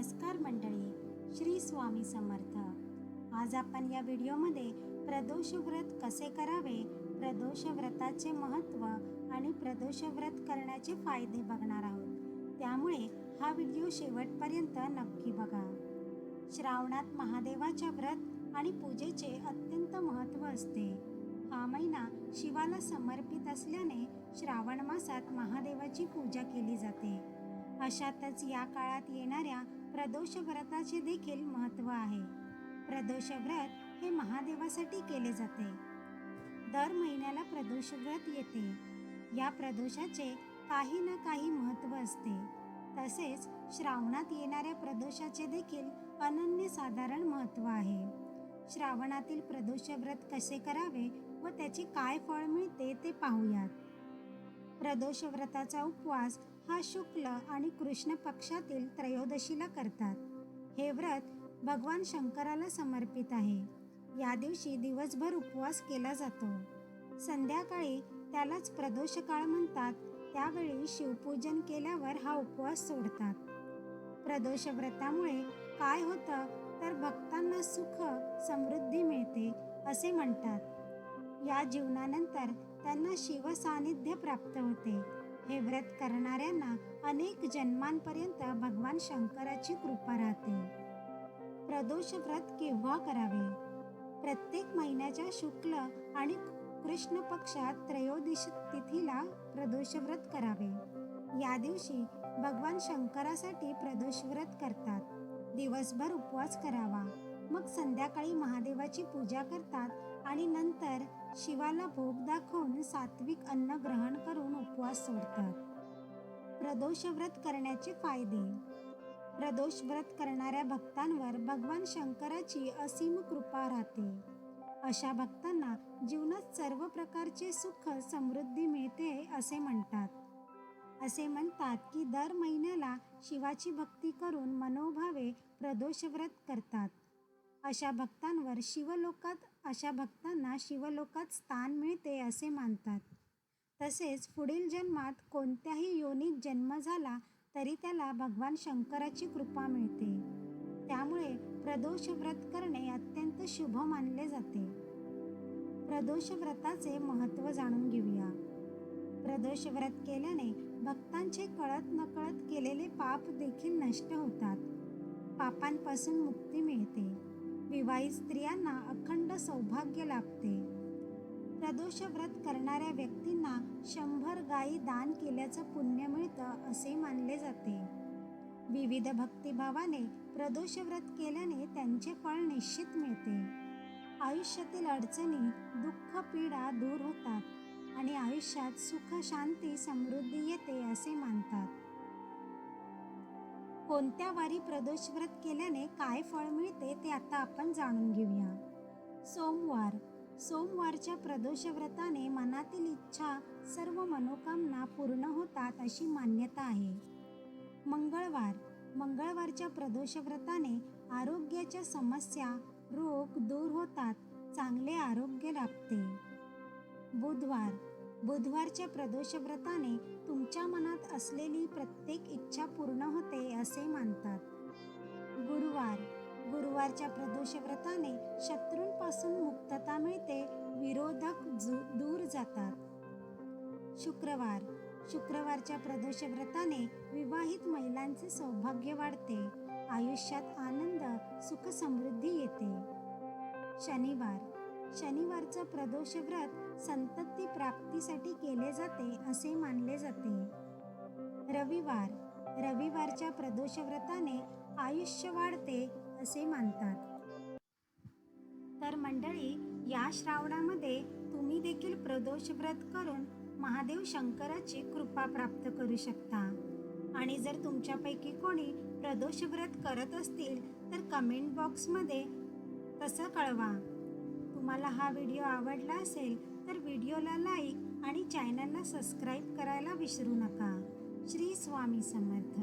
नमस्कार मंडळी श्री स्वामी समर्थ. आज आपण या व्हिडिओमध्ये प्रदोष व्रत कसे करावे प्रदोष व्रताचे महत्त्व आणि प्रदोष व्रत करण्याचे फायदे बघणार आहोत. त्यामुळे हा व्हिडिओ शेवटपर्यंत नक्की बघा. श्रावणात महादेवाच्या व्रत आणि पूजेचे अत्यंत महत्त्व असते. हा महिना शिवाला समर्पित असल्याने श्रावण मासात महादेवाची पूजा केली जाते. अशातच या काळात येणाऱ्या प्रदोष व्रताचे देखील महत्त्व आहे. प्रदोष व्रत हे महादेवासाठी केले जाते. दर महिन्याला प्रदोष व्रत येते. या प्रदोषाचे काही ना काही महत्त्व असते. तसेच श्रावणात येणाऱ्या प्रदोषाचे देखील अनन्यसाधारण महत्त्व आहे. श्रावणातील प्रदोष व्रत कसे करावे व त्याचे काय फळ मिळते ते पाहूयात. प्रदोष व्रताचा उपवास हा शुक्ल आणि कृष्ण पक्षातील त्रयोदशीला करतात. हे व्रत भगवान शंकराला समर्पित आहे. या दिवशी दिवसभर उपवास केला जातो. संध्याकाळी त्यालाच प्रदोष काळ म्हणतात. त्यावेळी शिवपूजन केल्यावर हा उपवास सोडतात. प्रदोष व्रतामुळे काय होतं? तर भक्तांना सुख समृद्धी मिळते असे म्हणतात. या जीवनानंतर त्यांना शिव सानिध्य प्राप्त होते. हे व्रत करणाऱ्यांना अनेक जन्मांपर्यंत भगवान शंकराची कृपा राहते. प्रदोष व्रत केव्हा करावे? प्रत्येक महिन्याच्या शुक्ल आणि कृष्ण पक्षात त्रयोदश तिथीला प्रदोष व्रत करावे. या दिवशी भगवान शंकरासाठी प्रदोष व्रत करतात. दिवसभर उपवास करावा. मग संध्याकाळी महादेवाची पूजा करतात. आणि नंतर शिवाला भोग दाखवून सात्विक अन्न ग्रहण करून उपवास सोडतात. प्रदोष व्रत करण्याचे फायदे. प्रदोष व्रत करणाऱ्या भक्तांवर भगवान शंकराची असीम कृपा राहते. अशा भक्तांना जीवनात सर्व प्रकारचे सुख समृद्धी मिळते असे म्हणतात. असे म्हणतात की दर महिन्याला शिवाची भक्ती करून मनोभावे प्रदोष व्रत करतात. अशा भक्तांवर शिवलोकात अशा भक्तांना शिवलोकात स्थान मिळते असे मानतात. तसेच पुढील जन्मात कोणत्याही योनीत जन्म झाला तरी त्याला भगवान शंकराची कृपा मिळते. त्यामुळे प्रदोष व्रत करणे अत्यंत शुभ मानले जाते. प्रदोष व्रताचे महत्त्व जाणून घेऊया. प्रदोष व्रत केल्याने भक्तांचे कळत नकळत केलेले पाप देखील नष्ट होतात. पापांपासून मुक्ती मिळते. विवाहित स्त्रियांना अखंड सौभाग्य लाभते. प्रदोष व्रत करणाऱ्या व्यक्तींना शंभर गायी दान केल्याचं पुण्य मिळतं असे मानले जाते. विविध भक्तिभावाने प्रदोष व्रत केल्याने त्यांचे फळ निश्चित मिळते. आयुष्यातील अडचणी दुःख पीडा दूर होतात आणि आयुष्यात सुख शांती समृद्धी येते असे मानतात. कोणत्या वारी प्रदोष व्रत केल्याने काय फळ मिळते ते आता आपण जाणून घेऊया. सोमवार. सोमवारच्या प्रदोष व्रताने मनातील इच्छा सर्व मनोकामना पूर्ण होतात अशी मान्यता आहे. मंगळवार. मंगळवारच्या प्रदोष व्रताने आरोग्याच्या समस्या रोग दूर होतात चांगले आरोग्य लाभते. बुधवार. बुधवारच्या प्रदोष व्रताने तुमच्या असलेली प्रत्येक इच्छा पूर्ण होते असे मानतात. गुरुवार. गुरुवारच्या प्रदोष व्रताने शत्रूंपासून मुक्तता मिळते विरोधक जु- दूर जातात. शुक्रवार. शुक्रवारच्या प्रदोष व्रताने विवाहित महिलांचे सौभाग्य वाढते आयुष्यात आनंद सुख समृद्धी येते. शनिवार. शनिवारचं प्रदोष व्रत संतती प्राप्तीसाठी केले जाते असे मानले जाते. रविवार. रविवारच्या प्रदोष व्रताने आयुष्य वाढते असे मानतात. तर मंडळी या श्रावणामध्ये तुम्ही देखील प्रदोष व्रत करून महादेव शंकराची कृपा प्राप्त करू शकता. आणि जर तुमच्यापैकी कोणी प्रदोष व्रत करत असतील तर कमेंट बॉक्समध्ये तसं कळवा. तुम्हाला हा व्हिडिओ आवडला असेल तर व्हिडिओला लाईक आणि चॅनलला सबस्क्राईब करायला विसरू नका. श्री स्वामी समर्थ.